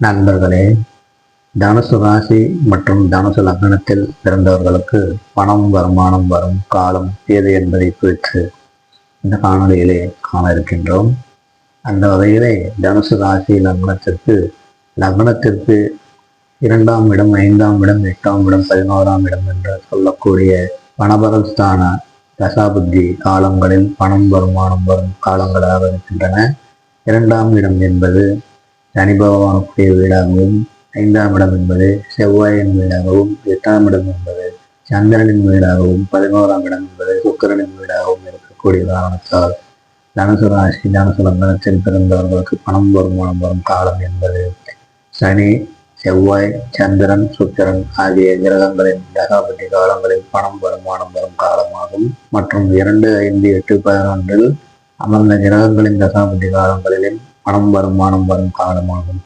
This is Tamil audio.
நண்பர்களே தனுசு ராசி மற்றும் தனுசு லக்னத்தில் பிறந்தவர்களுக்கு பணம் வருமானம் வரும் காலம் எது என்பதை குறித்து இந்த காணொலியிலே காண இருக்கின்றோம். அந்த வகையிலே தனுசு ராசி லக்னத்திற்கு லக்னத்திற்கு இரண்டாம் இடம் ஐந்தாம் இடம் எட்டாம் இடம் பதினோராம் இடம் என்று சொல்லக்கூடிய பணபரஸ்தான தசாபுத்தி காலங்களில் பணம் வருமானம் வரும் காலங்களாக இருக்கின்றன இரண்டாம் இடம் என்பது சனி வீடாகவும் ஐந்தாம் இடம் என்பது செவ்வாயின் வீடாகவும் எட்டாம் இடம் என்பது சந்திரனின் வீடாகவும் பதினோராம் இடம் என்பது சுக்கரனின் வீடாகவும் இருக்கக்கூடிய காரணத்தால் தனுசு ராசி தனுசு லக்னத்தில் பிறந்தவர்களுக்கு பணம் வருமானம் வரும் காலம் என்பது சனி செவ்வாய் சந்திரன் சுக்கிரன் ஆகிய கிரகங்களின் தகாபதி காலங்களில் பணம் வருமானம் வரும் காலமாகும். மற்றும் இரண்டு ஐந்து எட்டு பதினொன்றில் அமர்ந்த கிரகங்களின் தசாபதி காலங்களிலும் பணம் வருமானம் வரும் காலமாகும்